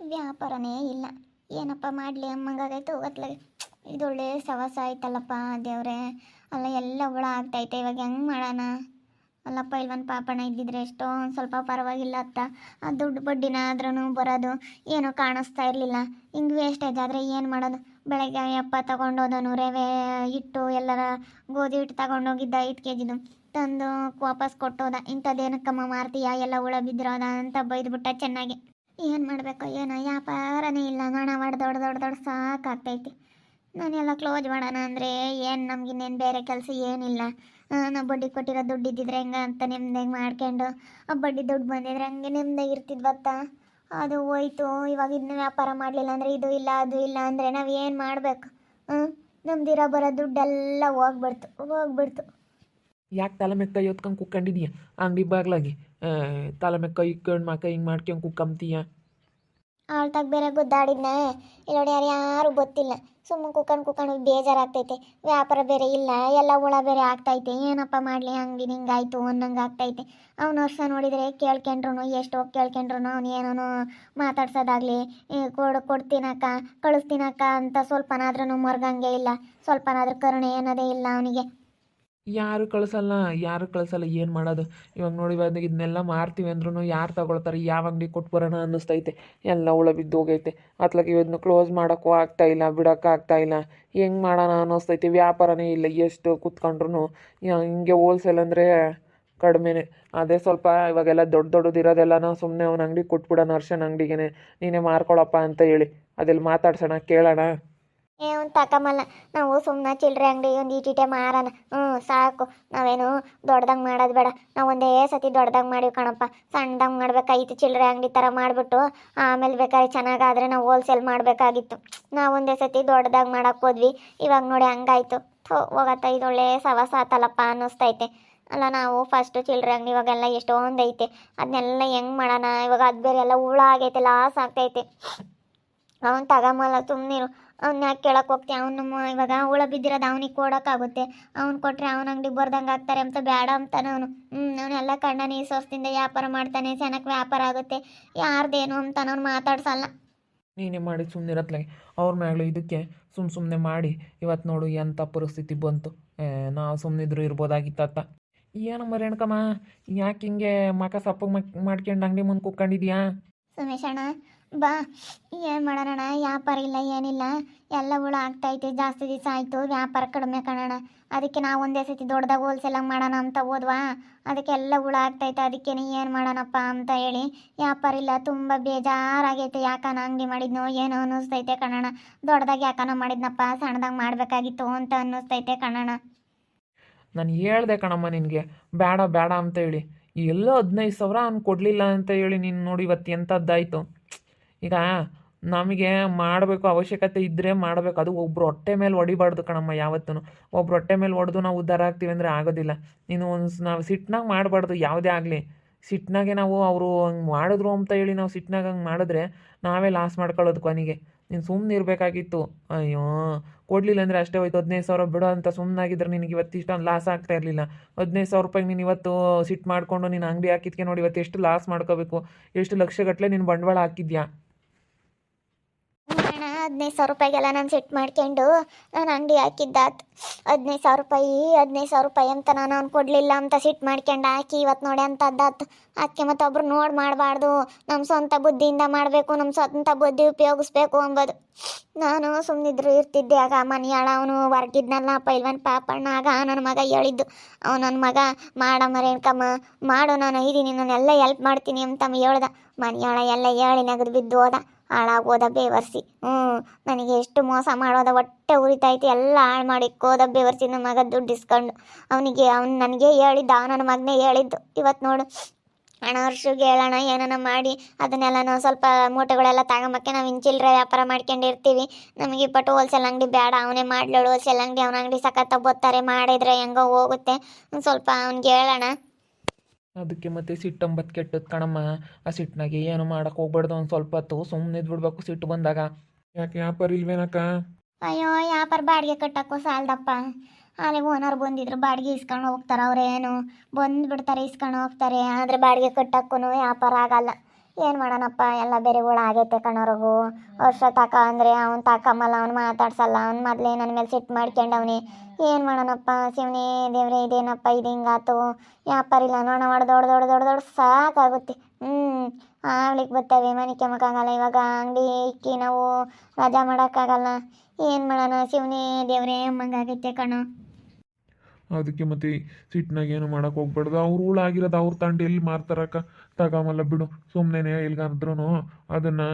ವ್ಯಾಪಾರನೇ ಇಲ್ಲ. ಏನಪ್ಪ ಮಾಡಲಿ ಅಮ್ಮಂಗಾಗೈತೆ ಹೋಗತ್ಲಾಗೆ ಇದೊಳ್ಳೆ ಸವಾಸ ಆಯ್ತಲ್ಲಪ್ಪ ದೇವ್ರೆ. ಅಲ್ಲ ಎಲ್ಲ ಹುಳ ಆಗ್ತೈತೆ ಇವಾಗ ಹೆಂಗೆ ಮಾಡೋಣ? ಅಲ್ಲಪ್ಪ, ಇಲ್ವನ್ ಪಾಪಣ ಇದ್ದಿದ್ರೆ ಎಷ್ಟೋ ಒಂದು ಸ್ವಲ್ಪ ಪರವಾಗಿಲ್ಲ ಅತ್ತ. ಆ ದುಡ್ಡು ಬಡ್ಡಿನ ಆದ್ರೂ ಬರೋದು ಏನೂ ಕಾಣಿಸ್ತಾ ಇರಲಿಲ್ಲ. ಹಿಂಗೆ ವೇಸ್ಟೇಜ್ ಆದರೆ ಏನು ಮಾಡೋದು? ಬೆಳಗ್ಗೆ ಅಪ್ಪ ತಗೊಂಡೋದನು, ರೇವೆ ಹಿಟ್ಟು ಎಲ್ಲರ ಗೋಧಿ ಹಿಟ್ಟು ತಗೊಂಡೋಗಿದ್ದ ಐದು ಕೆ ಜಿದು ತಂದು ವಾಪಸ್ ಕೊಟ್ಟೋದ. ಇಂಥದ್ದೇನಕ್ಕಮ್ಮ ಮಾರ್ತೀಯ? ಎಲ್ಲ ಹುಳ ಬಿದ್ದಿರೋದ ಅಂತ ಬೈದ್ಬಿಟ್ಟ ಚೆನ್ನಾಗಿ. ಏನು ಮಾಡಬೇಕು, ಏನೋ? ವ್ಯಾಪಾರನೇ ಇಲ್ಲ. ನಾಣ ಮಾಡಿ ದೊಡ್ಡ ದೊಡ್ಡ ದೊಡ್ಡ ಸಾಕಾಗ್ತೈತಿ. ನಾನೆಲ್ಲ ಕ್ಲೋಸ್ ಮಾಡೋಣ ಅಂದರೆ ಏನು? ನಮಗಿನ್ನೇನು ಬೇರೆ ಕೆಲಸ ಏನಿಲ್ಲ. ನಾವು ಬಡ್ಡಿ ಕೊಟ್ಟಿರೋ ದುಡ್ಡು ಇದ್ದಿದ್ರೆ ಹೆಂಗೆ ಅಂತ ಹೆಂಗೆ ಮಾಡ್ಕೊಂಡು, ಆ ಬಡ್ಡಿ ದುಡ್ಡು ಬಂದಿದ್ರೆ ಹಂಗೆ ನೆಮ್ಮದಿಗೆ ಇರ್ತಿದ್ವತ್ತ? ಅದು ಹೋಯ್ತು. ಇವಾಗ ಇದನ್ನ ವ್ಯಾಪಾರ ಮಾಡಲಿಲ್ಲ ಅಂದರೆ ಇದು ಇಲ್ಲ, ಅದು ಇಲ್ಲ ಅಂದರೆ ನಾವು ಏನು ಮಾಡಬೇಕು? ಹ್ಞೂ ನಮ್ದಿರೋ ಬರೋ ದುಡ್ಡೆಲ್ಲ ಹೋಗ್ಬಿಡ್ತು ಹೋಗ್ಬಿಡ್ತು. ಯಾಕೆ ತಲೆ ಮೇಲೆ ಕೈ ಹೊತ್ಕೊಂಡು ಕುಕ್ಕಂಡಿದೀಯ? ಅಂಗಡಿ ಬಾಗ್ಲಾಗಿ. ತಲೆ ಮೆಕ್ಕ ಕೈ ಇಕ್ಕೊಂಡು ಮಕ್ಕ ಹಿಂಗೆ ಮಾಡ್ಕೊಂಡು ಕುಕ್ಕಂತೀಯ ಆಳ್ತಾಗ ಬೇರೆ ಗುದ್ದಾಡಿದ್ನ. ಇಲ್ಲೋಡಿ ಯಾರು ಯಾರು ಗೊತ್ತಿಲ್ಲ. ಸುಮ್ಮನೆ ಕುಕ್ಕಂಡು ಕುಕ್ಕಂಡು ಬೇಜಾರಾಗ್ತೈತೆ. ವ್ಯಾಪಾರ ಬೇರೆ ಇಲ್ಲ, ಎಲ್ಲ ಹುಳ ಬೇರೆ ಆಗ್ತೈತೆ. ಏನಪ್ಪ ಮಾಡಲಿ ಹಂಗೆ ಹಿಂಗಾಯ್ತು ಅನ್ನಂಗೆ ಆಗ್ತೈತೆ. ಅವ್ನು ವರ್ಷ ನೋಡಿದರೆ ಕೇಳ್ಕೊಂಡ್ರು ಹೋಗಿ ಕೇಳ್ಕೊಂಡ್ರು ಅವ್ನು ಏನೋ ಮಾತಾಡ್ಸೋದಾಗಲಿ ಕೊಡು, ಕೊಡ್ತೀನಕ್ಕ, ಕಳಿಸ್ತೀನಕ್ಕ ಅಂತ ಸ್ವಲ್ಪನಾದ್ರೂ ಮರ್ಗಂಗೆ ಇಲ್ಲ. ಸ್ವಲ್ಪನಾದ್ರೂ ಕರುಣೆ ಅನ್ನೋದೇ ಇಲ್ಲ ಅವನಿಗೆ. ಯಾರು ಕಳಿಸಲ್ಲ ಯಾರು ಕಳಿಸಲ್ಲ, ಏನು ಮಾಡೋದು? ಇವಾಗ ನೋಡಿ ಇವಾಗ ಇದನ್ನೆಲ್ಲ ಮಾರ್ತೀವಿ ಅಂದ್ರೂ ಯಾರು ತಗೊಳ್ತಾರೆ? ಯಾವ ಅಂಗಡಿ ಕೊಟ್ಟು ಬರೋಣ ಅನ್ನಿಸ್ತೈತೆ. ಎಲ್ಲ ಹುಳ ಬಿದ್ದು ಹೋಗೈತೆ. ಅತ್ಲಾಗ ಇವನ್ನ ಕ್ಲೋಸ್ ಮಾಡೋಕ್ಕೂ ಆಗ್ತಾ ಇಲ್ಲ ಬಿಡೋಕ್ಕೂ ಇಲ್ಲ. ಹೆಂಗೆ ಮಾಡೋಣ ಅನ್ನಿಸ್ತೈತೆ? ವ್ಯಾಪಾರನೇ ಇಲ್ಲ. ಎಷ್ಟು ಕೂತ್ಕೊಂಡ್ರು ಹಿಂಗೆ ಹೋಲ್ಸೇಲ್ ಅಂದರೆ ಕಡಿಮೆನೆ. ಅದೇ ಸ್ವಲ್ಪ ಇವಾಗೆಲ್ಲ ದೊಡ್ಡ ದೊಡ್ಡದು ಇರೋದೆಲ್ಲ ಸುಮ್ಮನೆ ಅವ್ನ ಅಂಗಡಿ ಕೊಟ್ಬಿಡೋಣ ಅರ್ಶನ ಅಂಗಡಿಗೆ ನೀನೇ ಮಾರ್ಕೊಳಪ್ಪ ಅಂತ ಹೇಳಿ. ಅದೆಲ್ಲಿ ಮಾತಾಡ್ಸೋಣ, ಕೇಳೋಣ? ಏ ಒಂದು ತಕಮಲ್ಲ. ನಾವು ಸುಮ್ಮನೆ ಚಿಲ್ಲರೆ ಅಂಗಡಿ ಒಂದು ಈಟಿಟೆ ಮಾರಣ ಹ್ಞೂ, ಸಾಕು. ನಾವೇನು ದೊಡ್ಡದಂಗೆ ಮಾಡೋದು ಬೇಡ. ನಾವು ಒಂದೇ ಸತಿ ದೊಡ್ಡದಂಗೆ ಮಾಡಿವಿ ಕಣಪ್ಪ. ಸಣ್ಣದಂಗೆ ಮಾಡ್ಬೇಕಾಗಿತ್ತು ಚಿಲ್ಲರೆ ಅಂಗಡಿ ಥರ ಮಾಡಿಬಿಟ್ಟು ಆಮೇಲೆ ಬೇಕಾದ್ರೆ ಚೆನ್ನಾಗಾದರೆ ನಾವು ಹೋಲ್ಸೇಲ್ ಮಾಡಬೇಕಾಗಿತ್ತು. ನಾವು ಒಂದೇ ಸತಿ ದೊಡ್ಡದಾಗಿ ಮಾಡೋಕೆ ಹೋದ್ವಿ. ಇವಾಗ ನೋಡಿ ಹಂಗಾಯ್ತು. ಥೋ, ಹೋಗತ್ತ. ಇದೊಳ್ಳೆ ಸವಾಸ ಆತಲ್ಲಪ್ಪ ಅನ್ನಿಸ್ತೈತೆ. ಅಲ್ಲ, ನಾವು ಫಸ್ಟು ಚಿಲ್ಲರೆ ಅಂಗಡಿ ಇವಾಗೆಲ್ಲ ಎಷ್ಟೊಂದು ಐತೆ ಅದನ್ನೆಲ್ಲ ಹೆಂಗೆ ಮಾಡೋಣ? ಇವಾಗ ಅದು ಬೇರೆ ಎಲ್ಲ ಹುಳ ಆಗೈತೆ ಲಾಸ್ ಆಗ್ತೈತೆ. ಅವ್ನು ತಗೊಂಬಲ್ಲ ಸುಮ್ಮನಿರು ಅವ್ನ ಯಾಕೆ ಕೇಳಕ್ಕೆ ಹೋಗ್ತಿ? ಅವನು ಇವಾಗ ಹುಳ ಬಿದ್ದಿರೋದು ಅವನಿಗೆ ಕೊಡೋಕ್ಕಾಗುತ್ತೆ. ಅವ್ನು ಕೊಟ್ಟರೆ ಅವನ ಅಂಗಡಿ ಬರ್ದಂಗೆ ಆಗ್ತಾರೆ ಅಂತ ಬೇಡ ಅಂತಾನೆ ಅವನು. ಹ್ಞೂ ಅವನೆಲ್ಲ ಈ ಸೊಸ್ತಿಂದ ವ್ಯಾಪಾರ ಮಾಡ್ತಾನೆ ಚೆನ್ನಾಗಿ ವ್ಯಾಪಾರ ಆಗುತ್ತೆ. ಯಾರ್ದೇನು ಅಂತ ಅವ್ನು ಮಾತಾಡ್ಸಲ್ಲ. ನೀನೇ ಮಾಡಿ ಸುಮ್ಮನೆ ಇರತ್ಲಾಗೆ ಅವ್ರ ಮ್ಯಾಗಳು ಇದಕ್ಕೆ ಸುಮ್ಮ ಸುಮ್ಮನೆ ಮಾಡಿ. ಇವತ್ತು ನೋಡು ಎಂಥ ಪರಿಸ್ಥಿತಿ ಬಂತು. ನಾವು ಸುಮ್ಮನಿದ್ರು ಇರ್ಬೋದಾಗಿತ್ತ ಏನು ಮರೇಣಕಮ್ಮ ಯಾಕೆ ಹಿಂಗೆ ಮಕ ಸಪ್ಪಗೆ ಮಾಡ್ಕೊಂಡು ಅಂಗಡಿ ಮುಂದೆ ಕುತ್ಕೊಂಡಿದ್ಯಾ? ಸುಮೇಶಣ್ಣ ಬಾ, ಏನು ಮಾಡೋಣ ವ್ಯಾಪಾರ ಇಲ್ಲ, ಏನಿಲ್ಲ. ಎಲ್ಲ ಹುಳ ಆಗ್ತೈತೆ, ಜಾಸ್ತಿ ದಿವಸ ಆಯಿತು. ವ್ಯಾಪಾರ ಕಡಿಮೆ ಕಾಣೋಣ ಅದಕ್ಕೆ ನಾವು ಒಂದೇ ಸತಿ ದೊಡ್ಡದಾಗ ಹೋಲ್ಸೇಲಾಗಿ ಮಾಡೋಣ ಅಂತ ಹೋದ್ವಾ? ಅದಕ್ಕೆ ಎಲ್ಲ ಹುಳ ಆಗ್ತೈತೆ ಅದಕ್ಕೆ ಏನು ಮಾಡೋಣಪ್ಪ ಅಂತ ಹೇಳಿ. ವ್ಯಾಪಾರ ಇಲ್ಲ, ತುಂಬ ಬೇಜಾರಾಗೈತೆ. ಯಾಕನ ಅಂಗಡಿ ಮಾಡಿದ್ನೋ ಏನೋ ಅನ್ನಿಸ್ತೈತೆ ಕಣೋಣ ದೊಡ್ಡದಾಗ ಯಾಕನ ಮಾಡಿದ್ನಪ್ಪ? ಸಣ್ಣದಾಗ ಮಾಡಬೇಕಾಗಿತ್ತು ಅಂತ ಅನ್ನಿಸ್ತೈತೆ ಕಣೋಣ ನಾನು ಹೇಳ್ದೆ ಕಣಮ್ಮ ನಿನಗೆ, ಬೇಡ ಬೇಡ ಅಂತ ಹೇಳಿ. ಎಲ್ಲೋ ಹದಿನೈದು ಸಾವಿರ ಅವ್ನು ಕೊಡಲಿಲ್ಲ ಅಂತ ಹೇಳಿ ನೀನು ನೋಡಿ ಇವತ್ತು ಎಂಥದ್ದಾಯಿತು ಈಗ ನಮಗೆ ಮಾಡಬೇಕು ಅವಶ್ಯಕತೆ ಇದ್ದರೆ ಮಾಡಬೇಕು. ಅದು ಒಬ್ಬರು ಹೊಟ್ಟೆ ಮೇಲೆ ಹೊಡಿಬಾರ್ದು ಕಣಮ್ಮ ಯಾವತ್ತೂ ಒಬ್ಬರು ಹೊಟ್ಟೆ ಮೇಲೆ ಹೊಡೆದು ನಾವು ಉದ್ಧಾರ ಆಗ್ತೀವಿ ಅಂದರೆ ಆಗೋದಿಲ್ಲ. ನೀನು ಒಂದು ನಾವು ಸಿಟ್ಟಿನಾಗ ಮಾಡಬಾರ್ದು, ಯಾವುದೇ ಆಗಲಿ. ಸಿಟ್ಟಿನಾಗೆ ನಾವು ಅವರು ಹಂಗೆ ಮಾಡಿದ್ರು ಅಂತ ಹೇಳಿ ನಾವು ಸಿಟ್ಟಿನಾಗ ಹಂಗೆ ಮಾಡಿದ್ರೆ ನಾವೇ ಲಾಸ್ ಮಾಡ್ಕೊಳ್ಳೋದು ಕೊನೆಗೆ. ನೀನು ಸುಮ್ಮನೆ ಇರಬೇಕಾಗಿತ್ತು. ಅಯ್ಯೋ, ಕೊಡಲಿಲ್ಲ ಅಂದರೆ ಅಷ್ಟೇ ಹೋಯ್ತು. ಹದಿನೈದು ಸಾವಿರ ಬಿಡೋ ಅಂತ ಸುಮ್ಮನಾಗಿದ್ರೆ ನಿನಗೆ ಇವತ್ತು ಇಷ್ಟೊಂದು ಲಾಸ್ ಆಗ್ತಾ ಇರಲಿಲ್ಲ. ಹದಿನೈದು ಸಾವಿರ ರೂಪಾಯಿಗೆ ನೀನು ಇವತ್ತು ಸಿಟ್ಟು ಮಾಡಿಕೊಂಡು ನೀನು ಅಂಗಡಿ ಹಾಕಿದ್ಕೆ ನೋಡಿ ಇವತ್ತು ಎಷ್ಟು ಲಾಸ್ ಮಾಡ್ಕೋಬೇಕು. ಎಷ್ಟು ಲಕ್ಷಗಟ್ಟಲೆ ನೀನು ಬಂಡವಾಳ ಹಾಕಿದ್ಯಾ? ಅಣ್ಣ ಹದಿನೈದು ಸಾವಿರ ರೂಪಾಯಿಗೆಲ್ಲ ನಾನು ಸೆಟ್ ಮಾಡ್ಕೊಂಡು ನಾನು ಅಂಗಡಿ ಹಾಕಿದ್ದಾತು. ಹದಿನೈದು ಸಾವಿರ ರೂಪಾಯಿ, ಹದಿನೈದು ಸಾವಿರ ರೂಪಾಯಿ ಅಂತ ನಾನು ಅವ್ನು ಕೊಡಲಿಲ್ಲ ಅಂತ ಸಿಟ್ ಮಾಡ್ಕೊಂಡು ಹಾಕಿ ಇವತ್ತು ನೋಡಿ ಅಂತ ಅದ್ದಾತು. ಅದಕ್ಕೆ ಮತ್ತೊಬ್ರು ನೋಡಿ ಮಾಡಬಾರ್ದು. ನಮ್ಮ ಸ್ವಂತ ಬುದ್ಧಿಯಿಂದ ಮಾಡಬೇಕು ನಮ್ಮ ಸ್ವಂತ ಬುದ್ಧಿ ಉಪಯೋಗಿಸ್ಬೇಕು ಅಂಬೋದು. ನಾನು ಸುಮ್ಮನಿದ್ರು ಇರ್ತಿದ್ದೆ. ಆಗ ಮನೆಯಾಳ ಅವನು ಹೊರ್ಗಿದ್ನಲ್ಲ ಪೈಲ್ವನ್ ಪಾಪಣ್ಣ. ಆಗ ನನ್ನ ಮಗ ಹೇಳಿದ್ದು ಅವ್ನು ನನ್ನ ಮಗ ಮಾಡ ರೇಣಕಮ್ಮ, ಮಾಡು, ನಾನು ಇದೀನಿ ಎಲ್ಲ ಹೆಲ್ಪ್ ಮಾಡ್ತೀನಿ ಅಂತ ಹೇಳ್ದ. ಮನೆಯಾಳ ಎಲ್ಲ ಹೇಳಿ ನಗದು ಬಿದ್ದು ಹೋದ ಹಾಳಾಗೋದ ಬೇವರ್ಸಿ. ಹ್ಞೂ ನನಗೆ ಎಷ್ಟು ಮೋಸ ಮಾಡೋದ ಹೊಟ್ಟೆ ಉರಿತೈತಿ. ಎಲ್ಲ ಹಾಳು ಮಾಡಿ ಕೋದ ಬೇವರ್ಸಿ ನನ್ನ ಮಗ ದುಡ್ಡು ಇಸ್ಕೊಂಡು. ಅವನಿಗೆ, ಅವ್ನು ನನಗೆ ಹೇಳಿದ್ದ, ನನ್ನ ಮಗನೇ ಹೇಳಿದ್ದು. ಇವತ್ತು ನೋಡು, ಹಣ ಹೇಳೋಣ, ಏನಾನ ಮಾಡಿ. ಅದನ್ನೆಲ್ಲ ನಾವು ಸ್ವಲ್ಪ ಮೂಟೆಗಳೆಲ್ಲ ತಗೊಂಬಕ್ಕೆ ನಾವು ಚಿಲ್ಲರೆ ವ್ಯಾಪಾರ ಮಾಡ್ಕೊಂಡಿರ್ತೀವಿ. ನಮಗೆ ಇಪ್ಪಟ್ಟು ಹೋಲ್ಸೇಲ್ ಅಂಗಡಿ ಬೇಡ ಅವನೇ ಮಾಡ್ಲೋಳು ಹೋಲ್ಸೇಲ್ ಅಂಗಡಿ. ಅವನ ಅಂಗಡಿ ಸಖತ್ತ ಬೋತಾರೆ ಮಾಡಿದರೆ ಹೆಂಗೋ ಹೋಗುತ್ತೆ. ಸ್ವಲ್ಪ ಅವ್ನಿಗೆ ಹೇಳೋಣ. ಅದಕ್ಕೆ ಮತ್ತೆ ಸಿಟ್ಟಂಬತ್ತು ಕೆಟ್ಟದ್ದು ಕಣಮ್ಮ. ಆ ಸಿಟ್ಟಿನಾಗೆ ಏನು ಮಾಡಕ್ಕೆ ಹೋಗ್ಬಾರ್ದು ಒಂದು ಸ್ವಲ್ಪ ಹೊತ್ತು. ಸುಮ್ಮನೆ ಬಿಡ್ಬೇಕು ಸಿಟ್ಟು ಬಂದಾಗ. ಯಾಕೆ ವ್ಯಾಪಾರ ಇಲ್ವೇನಕ್ಕ? ಅಯ್ಯೋ ವ್ಯಾಪಾರ ಬಾಡಿಗೆ ಕಟ್ಟಕ್ಕೂ ಸಾಲದಪ್ಪ. ಅಲ್ಲಿ ಓನರ್ ಬಂದಿದ್ರು ಬಾಡಿಗೆ ಇಸ್ಕೊಂಡು ಹೋಗ್ತಾರೆ ಅವ್ರೇನು. ಬಂದ್ಬಿಡ್ತಾರೆ ಇಸ್ಕೊಂಡು ಹೋಗ್ತಾರೆ. ಆದ್ರೆ ಬಾಡಿಗೆ ಕಟ್ಟಕ್ಕೂ ವ್ಯಾಪಾರ ಆಗಲ್ಲ. ಏನು ಮಾಡೋಣಪ್ಪ, ಎಲ್ಲ ಬೇರೆ ಹುಳ ಆಗೈತೆ ಕಣೋರ್ಗು ವರ್ಷ ತಾಕ ಅಂದರೆ ಅವ್ನು ತಾಕಮ್ಮಲ್ಲ ಅವ್ನು ಮಾತಾಡ್ಸಲ್ಲ, ಅವ್ನು ಮೊದಲೇ ನನ್ನ ಮೇಲೆ ಸಿಟ್ಟು ಮಾಡ್ಕೊಂಡವ್ನಿ. ಏನು ಮಾಡೋಣಪ್ಪ ಶಿವನೇ, ದೇವ್ರೆ, ಇದೇನಪ್ಪ, ಇದು ಹಿಂಗಾತು. ವ್ಯಾಪಾರ ಇಲ್ಲ ನೋಣ ಮಾಡಿ ದೊಡ್ಡ ದೊಡ್ಡ ದೊಡ್ಡ ದೊಡ್ಡ ಸಾಕಾಗುತ್ತೆ. ಹ್ಞೂ ಆಗ್ಲಿಕ್ಕೆ ಬರ್ತವೆ, ಮನೆ ಕೆಮ್ಮಕ್ಕಾಗಲ್ಲ ಇವಾಗ, ಅಂಗಡಿ ಇಕ್ಕಿ ನಾವು ರಜಾ ಮಾಡೋಕ್ಕಾಗಲ್ಲ. ಏನು ಮಾಡೋಣ ಶಿವನೇ, ದೇವ್ರೇ ಅಮ್ಮಂಗಾಗೈತೆ ಕಣೋ. ಅದಕ್ಕೆ ಮತ್ತೆ ಸಿಟ್ಟಿನಾಗ ಏನು ಮಾಡಕ್ಕೆ ಹೋಗ್ಬಾರ್ದು. ಅವ್ರು ಹುಳ ಆಗಿರೋದು ಅವ್ರ ತಂಡ ಎಲ್ಲಿ ಮಾರ್ತಾರಕ್ಕ? ತಗೊಂಬಲ್ಲ ಬಿಡು. ಸುಮ್ಮನೆ ಎಲ್ಗಾದ್ರೂ ಅದನ್ನು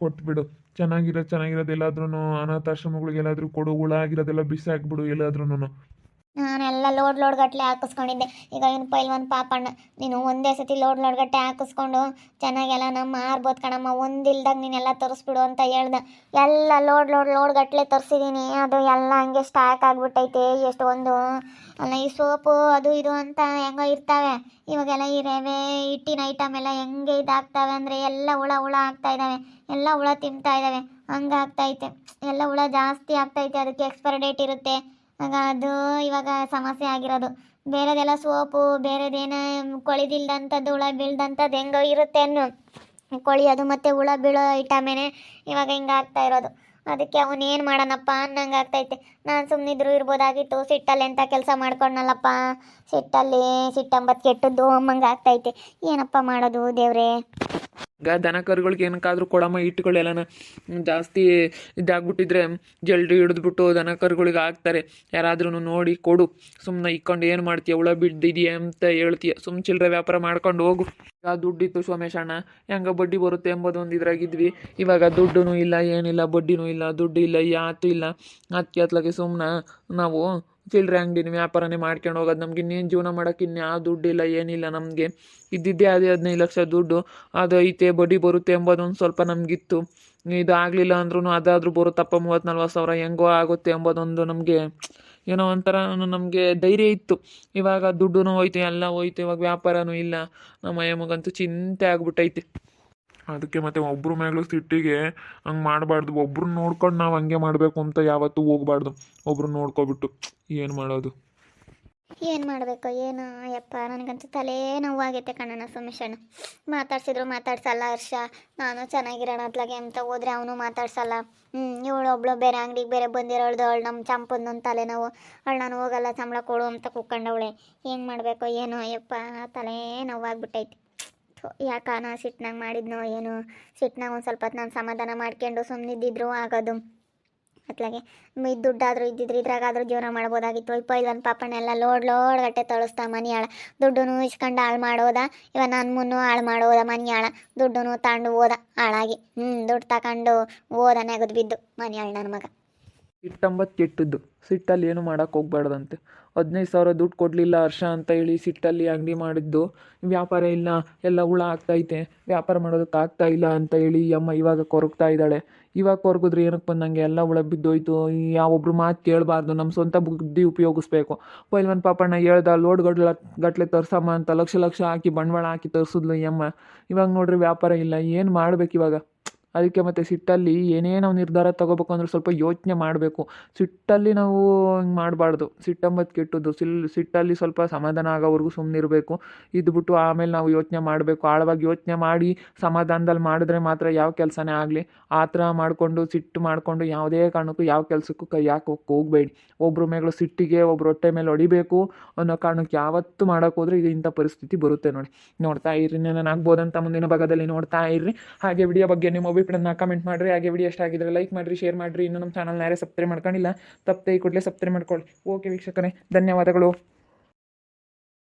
ಕೊಟ್ಬಿಡು ಚೆನ್ನಾಗಿರೋದು ಚೆನ್ನಾಗಿರೋದು ಎಲ್ಲಾದ್ರೂ ಅನಾಥಾಶ್ರಮಗಳಿಗೆ ಎಲ್ಲಾದ್ರೂ ಕೊಡು. ಹುಳ ಆಗಿರೋದೆಲ್ಲ ಬಿಸಿ ಹಾಕ್ಬಿಡು ಎಲ್ಲಾದ್ರೂ ನಾನೆಲ್ಲ ಲೋಡ್ ಲೋಡ್ ಗಟ್ಟಲೆ ಹಾಕಿಸ್ಕೊಂಡಿದ್ದೆ. ಈಗ ಏನು ಪೈಲ್ವನ್ ಪಾಪಣ್ಣ, ನೀನು ಒಂದೇ ಸತಿ ಲೋಡ್ ಲೋಡ್ ಗಟ್ಟೆ ಹಾಕಿಸ್ಕೊಂಡು ಚೆನ್ನಾಗೆಲ್ಲ ನಮ್ಮ ಮಾರ್ಬೋದು ಕಣಮ್ಮ, ಒಂದಿಲ್ದಾಗ ನೀನೆಲ್ಲ ತರಿಸ್ಬಿಡು ಅಂತ ಹೇಳ್ದೆ. ಎಲ್ಲ ಲೋಡ್ ಲೋಡ್ ಲೋಡ್ ಗಟ್ಟಲೆ ತರಿಸಿದ್ದೀನಿ ಅದು ಎಲ್ಲ ಹಂಗೆ ಸ್ಟಾಕ್ ಆಗಿಬಿಟ್ಟೈತೆ ಎಷ್ಟು ಒಂದು ಅಲ್ಲ ಈ ಸೋಪು, ಅದು ಇದು ಅಂತ ಹೆಂಗೋ ಇರ್ತವೆ. ಇವಾಗೆಲ್ಲ ಈ ರವೆ, ಹಿಟ್ಟಿನ ಐಟಮ್ ಎಲ್ಲ ಹೆಂಗೆ ಇದಾಗ್ತವೆ ಅಂದರೆ ಎಲ್ಲ ಹುಳ ಹುಳ ಆಗ್ತಾ ಇದ್ದಾವೆ ಎಲ್ಲ ಹುಳ ತಿಂತಾ ಇದ್ದಾವೆ ಹಂಗಾಗ್ತೈತೆ ಎಲ್ಲ ಹುಳ ಜಾಸ್ತಿ ಆಗ್ತೈತೆ ಅದಕ್ಕೆ ಎಕ್ಸ್ಪೈರ್ ಡೇಟ್ ಇರುತ್ತೆ. ಅದು ಇವಾಗ ಸಮಸ್ಯೆ ಆಗಿರೋದು. ಬೇರೆದೆಲ್ಲ ಸೋಪು, ಬೇರೆದೇನ ಕೊಳಿದಿಲ್ದಂಥದ್ದು ಹುಳ ಬೀಳ್ದಂಥದ್ದು ಹೆಂಗೋ ಇರುತ್ತೆ ಅನ್ನು ಅದು ಮತ್ತು ಹುಳ ಬೀಳೋ ಐಟಮೇನೆ ಇವಾಗ ಹಿಂಗೆ ಆಗ್ತಾ ಇರೋದು. ಅದಕ್ಕೆ ಅವನು ಏನು ಮಾಡೋಣಪ್ಪ ಅನ್ನಂಗೆ ಆಗ್ತೈತೆ. ನಾನು ಸುಮ್ಮನಿದ್ರು ಇರ್ಬೋದಾಗಿತ್ತು. ಸಿಟ್ಟಲ್ಲಿ ಎಂಥ ಕೆಲಸ ಮಾಡ್ಕೊಂಡಲ್ಲಪ್ಪ ಸಿಟ್ಟಲ್ಲಿ ಸಿಟ್ಟಂಬತ್ತು ಕೆಟ್ಟದ್ದು ಅಮ್ಮಂಗೆ ಆಗ್ತೈತೆ. ಏನಪ್ಪ ಮಾಡೋದು ದೇವ್ರೇ? ಈಗ ದನ ಕರುಗಳಿಗೆ ಏನಕ್ಕಾದ್ರೂ ಕೊಡಮ್ಮ ಇಟ್ಟುಗಳೆಲ್ಲನ ಜಾಸ್ತಿ ಇದಾಗ್ಬಿಟ್ಟಿದ್ರೆ ಜಲ್ದಿ ಹಿಡಿದ್ಬಿಟ್ಟು ದನ ಕರುಗಳಿಗೆ ಹಾಕ್ತಾರೆ. ಯಾರಾದ್ರೂ ನೋಡಿ ಕೊಡು. ಸುಮ್ಮನೆ ಇಕ್ಕೊಂಡು ಏನು ಮಾಡ್ತೀಯ? ಹುಳ ಬಿದ್ದಿದೆಯಾ ಅಂತ ಹೇಳ್ತೀಯ. ಸುಮ್ಮ ಚಿಲ್ಲರೆ ವ್ಯಾಪಾರ ಮಾಡ್ಕೊಂಡು ಹೋಗು. ಈಗ ದುಡ್ಡಿತ್ತು ಸೋಮೇಶ್ ಅಣ್ಣ ಹೆಂಗ ಬಡ್ಡಿ ಬರುತ್ತೆ ಎಂಬುದು ಒಂದು ಇದ್ರಾಗಿದ್ವಿ. ಇವಾಗ ದುಡ್ಡು ಇಲ್ಲ, ಏನಿಲ್ಲ, ಬಡ್ಡಿನೂ ಇಲ್ಲ, ದುಡ್ಡು ಇಲ್ಲ, ಯಾತು ಇಲ್ಲ. ಅದಕ್ಕೆ ಅತ್ಲಾಗೆ ಸುಮ್ಮನೆ ನಾವು ಚಿಲ್ಲರೆ ಅಂಗಡಿನ ವ್ಯಾಪಾರನೇ ಮಾಡ್ಕೊಂಡು ಹೋಗೋದು. ನಮ್ಗೆ ಇನ್ನೇನು ಜೀವನ ಮಾಡೋಕೆ ಇನ್ಯಾವ ದುಡ್ಡಿಲ್ಲ, ಏನಿಲ್ಲ ನಮಗೆ. ಇದ್ದಿದ್ದೇ ಅದೇ ಹದಿನೈದು ಲಕ್ಷ ದುಡ್ಡು. ಅದು ಐತೆ, ಬಡ್ಡಿ ಬರುತ್ತೆ ಎಂಬುದೊಂದು ಸ್ವಲ್ಪ ನಮಗಿತ್ತು. ಇದು ಆಗಲಿಲ್ಲ ಅಂದ್ರೂ ಅದಾದರೂ ಬರುತ್ತಪ್ಪ ಮೂವತ್ತು ನಲ್ವತ್ತು ಸಾವಿರ ಹೆಂಗೋ ಆಗುತ್ತೆ ಎಂಬುದೊಂದು ನಮಗೆ. ಏನೋ ಒಂಥರ ನಮಗೆ ಧೈರ್ಯ ಇತ್ತು. ಇವಾಗ ದುಡ್ಡು ಹೋಯ್ತು, ಎಲ್ಲ ಹೋಯ್ತು. ಇವಾಗ ವ್ಯಾಪಾರನೂ ಇಲ್ಲ. ನಮ್ಮ ಅಯ್ಯಮ್ಮಗಂತೂ ಚಿಂತೆ ಆಗ್ಬಿಟ್ಟೈತೆ. ಅದಕ್ಕೆ ಮತ್ತೆ ಒಬ್ರ ಮೇಲೂ ಸಿಟ್ಟಿಗೆ ಹಂಗೆ ಮಾಡಬಾರ್ದು. ಒಬ್ರು ನೋಡ್ಕೊಂಡು ನಾವು ಹಂಗೆ ಮಾಡಬೇಕು ಅಂತ ಯಾವತ್ತೂ ಹೋಗ್ಬಾರ್ದು. ಒಬ್ರು ನೋಡ್ಕೊಬಿಟ್ಟು ಏನು ಮಾಡೋದು? ಏನು ಮಾಡಬೇಕು? ಏನು? ಯಪ್ಪ ನನಗಂತೂ ತಲೆ ನೋವಾಗೈತೆ ಕಣ್ಣನ ಸುಮೇಶಣ್ಣ. ಮಾತಾಡ್ಸಿದ್ರು ಮಾತಾಡ್ಸಲ್ಲ ಹರ್ಷ. ನಾನು ಚೆನ್ನಾಗಿರೋಣ ಅತ್ಲಾಗೆ ಅಂತ ಹೋದ್ರೆ ಅವನು ಮಾತಾಡ್ಸಲ್ಲ. ಹ್ಞೂ ಇವಳು ಒಬ್ಳು ಬೇರೆ ಅಂಗಡಿಗೆ ಬೇರೆ ಬಂದಿರೋಳ್ದು, ಅವಳು ನಮ್ಮ ಚಂಪದೊಂದು ತಲೆನೋವು ಅವಳು ನಾನು ಹೋಗಲ್ಲ, ಸಂಬಳ ಕೊಡು ಅಂತ ಕೂತ್ಕೊಂಡವಳೆ. ಹೆಂಗೆ ಮಾಡಬೇಕು? ಏನೋ? ಯಪ್ಪ ತಲೆ ನೋವಾಗ್ಬಿಟ್ಟೈತಿ. ಯಾಕ ನಾ ಸಿಟ್ನಾಗ ಮಾಡಿದ್ನೋ ಏನು ಸಿಟ್ನಾಗ ಒಂದು ಸ್ವಲ್ಪ ನಾನು ಸಮಾಧಾನ ಮಾಡ್ಕೊಂಡು ಸುಮ್ಮನಿದ್ದಿದ್ರು ಆಗೋದು. ಅತ್ಲಾಗೆ ಈ ದುಡ್ಡಾದರೂ ಇದ್ದಿದ್ರು ಇದ್ರಾಗಾದರೂ ಜೀವನ ಮಾಡ್ಬೋದಾಗಿತ್ತು. ಇಪ್ಪ ಇಲ್ಲೊಂದು ಪಾಪನೆಲ್ಲ ಲೋಡ್ ಲೋಡ್ ಗಟ್ಟೆ ತಳಿಸ್ತಾ ಮನೆ ಆಳ ದುಡ್ಡು ಇಸ್ಕೊಂಡು ಹಾಳು ಮಾಡೋದ, ಇವ ನನ್ನ ಮುನ್ನು ಹಾಳು ಮಾಡೋದ ಮನಿಯಾಳ. ದುಡ್ಡು ತಗೊಂಡು ಹೋದ ಹಾಳಾಗಿ ಹ್ಞೂ ದುಡ್ಡು ತಗೊಂಡು ಹೋದ ನೆಗದು ಬಿದ್ದು ಮನಿಯಾಳ ನನ್ನ ಮಗ. ಸಿಟ್ಟಂಬತ್ತು ಕೆಟ್ಟದ್ದು ಸಿಟ್ಟಲ್ಲಿ ಏನು ಮಾಡೋಕೆ ಹೋಗ್ಬಾರ್ದಂತೆ. ಹದಿನೈದು ಸಾವಿರ ದುಡ್ಡು ಕೊಡಲಿಲ್ಲ ಹರ್ಷ ಅಂತ ಹೇಳಿ ಸಿಟ್ಟಲ್ಲಿ ಅಂಗಡಿ ಮಾಡಿದ್ದು. ವ್ಯಾಪಾರ ಇಲ್ಲ, ಎಲ್ಲ ಹುಳ ಆಗ್ತೈತೆ ವ್ಯಾಪಾರ ಮಾಡೋದಕ್ಕೆ ಆಗ್ತಾ ಇಲ್ಲ ಅಂತ ಹೇಳಿ ಅಮ್ಮ ಇವಾಗ ಕೊರಗ್ತಾ ಇದ್ದಾಳೆ. ಇವಾಗ ಕೊರಗಿದ್ರೆ ಏನಕ್ಕೆ ಬಂದಂಗೆ? ಎಲ್ಲ ಹುಳ ಬಿದ್ದೋಯ್ತು. ಯಾವೊಬ್ರು ಮಾತು ಕೇಳಬಾರ್ದು. ನಮ್ಮ ಸ್ವಂತ ಬುದ್ಧಿ ಉಪಯೋಗಿಸ್ಬೇಕು. ಪೈಲ್ವನ್ ಪಾಪಣ್ಣ ಹೇಳ್ದ ಲೋಡ್ ಗಡ್ಲ ಗಟ್ಲೆ ತರ್ಸಮ್ಮ ಅಂತ ಲಕ್ಷ ಲಕ್ಷ ಹಾಕಿ ಬಂಡವಾಳ ಹಾಕಿ ತರಿಸಿದ್ಲು ಈ ಅಮ್ಮ. ಇವಾಗ ನೋಡ್ರಿ ವ್ಯಾಪಾರ ಇಲ್ಲ. ಏನು ಮಾಡ್ಬೇಕು ಇವಾಗ? ಅದಕ್ಕೆ ಮತ್ತು ಸಿಟ್ಟಲ್ಲಿ ಏನೇ ನಾವು ನಿರ್ಧಾರ ತಗೋಬೇಕು ಅಂದ್ರೆ ಸ್ವಲ್ಪ ಯೋಚನೆ ಮಾಡಬೇಕು. ಸಿಟ್ಟಲ್ಲಿ ನಾವು ಹಿಂಗೆ ಮಾಡಬಾರ್ದು. ಸಿಟ್ಟಂಬತ್ತು ಕೆಟ್ಟದ್ದು. ಸಿಲ್, ಸಿಟ್ಟಲ್ಲಿ ಸ್ವಲ್ಪ ಸಮಾಧಾನ ಆಗೋವರೆಗೂ ಸುಮ್ಮನಿರಬೇಕು ಇದ್ಬಿಟ್ಟು ಆಮೇಲೆ ನಾವು ಯೋಚನೆ ಮಾಡಬೇಕು. ಆಳವಾಗಿ ಯೋಚನೆ ಮಾಡಿ ಸಮಾಧಾನದಲ್ಲಿ ಮಾಡಿದ್ರೆ ಮಾತ್ರ ಯಾವ ಕೆಲಸನೇ ಆಗಲಿ. ಆ ಥರ ಮಾಡಿಕೊಂಡು, ಸಿಟ್ಟು ಮಾಡಿಕೊಂಡು ಯಾವುದೇ ಕಾರಣಕ್ಕೂ ಯಾವ ಕೆಲಸಕ್ಕೂ ಕೈ ಹಾಕೋಕೆ ಹೋಗಬೇಡಿ. ಒಬ್ಬರು ಮೇಗಳು ಸಿಟ್ಟಿಗೆ ಒಬ್ರು ಹೊಟ್ಟೆ ಮೇಲೆ ಹೊಡಿಬೇಕು ಅನ್ನೋ ಕಾರಣಕ್ಕೆ ಯಾವತ್ತೂ ಮಾಡೋಕ್ಕೋದ್ರೆ ಈಗ ಇಂಥ ಪರಿಸ್ಥಿತಿ ಬರುತ್ತೆ ನೋಡಿ. ನೋಡ್ತಾ ಇರ್ರಿ. ನಾನು ಆಗ್ಬೋದಂತ ಮುಂದಿನ ಭಾಗದಲ್ಲಿ ನೋಡ್ತಾ ಇರ್ರಿ. ಹಾಗೆ ವಿಡಿಯೋ ಬಗ್ಗೆ ನಿಮ್ಮ ಅಭಿಪ್ರಾಯನ ಕಮೆಂಟ್ ಮಾಡಿರಿ, ಹಾಗೆ ವಿಡಿಯೋ ಇಷ್ಟ ಆಗಿದ್ರೆ ಲೈಕ್ ಮಾಡಿರಿ ಶೇರ್ ಮಾಡಿರಿ. ಇನ್ನೂ ನಮ್ಮ ಚಾನಲ್ನ ಯಾರೇ ಸಬ್ಸ್ಕ್ರೈಬ್ ಮಾಡ್ಕೊಂಡಿಲ್ಲ, ತಪ್ಪದೆ ಈ ಕೂಡಲೇ ಸಬ್ಸ್ಕ್ರೈಬ್ ಮಾಡ್ಕೊಳ್ಳಿ. ಓಕೆ ವೀಕ್ಷಕರೇ, ಧನ್ಯವಾದಗಳು.